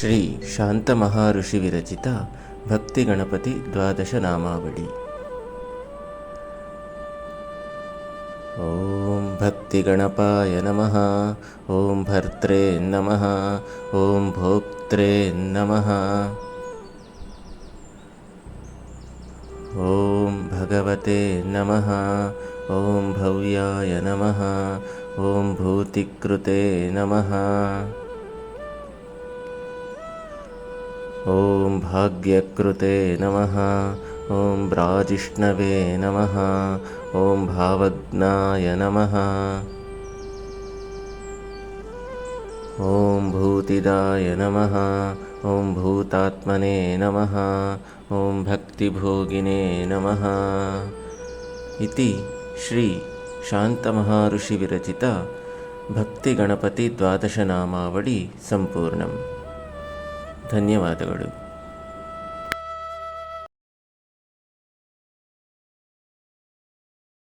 ಶ್ರೀ ಶಾಂತ ಮಹಾಋಷಿ ವಿರಚಿತ ಭಕ್ತಿ ಗಣಪತಿ ದ್ವಾದಶ ನಾಮಾವಳಿ. ಓಂ ಭಕ್ತಿ ಗಣಪಾಯ ನಮಃ, ಓಂ ಭರ್ತ್ರೇ ನಮಃ, ಓಂ ಭೋಕ್ತ್ರೇ ನಮಃ. ಓಂ ಭಗವತೆ ನಮಃ, ಓಂ ಭವ್ಯಾಯ ನಮಃ, ಓಂ ಭೂತಿಕೃತೆ ನಮಃ. ॐ भाग्यकृते नमः ॐ ब्राजिष्णवे नमः ॐ भावज्ञाय नमः। ॐ भूतिदाय नमः ॐ भूतात्मने नमः ॐ भक्तिभोगिने नमः। इति श्री शान्तमहषिविरचिता भक्तिगणपतिद्वादशनामावळि सम्पूर्णम्। ಧನ್ಯವಾದಗಳು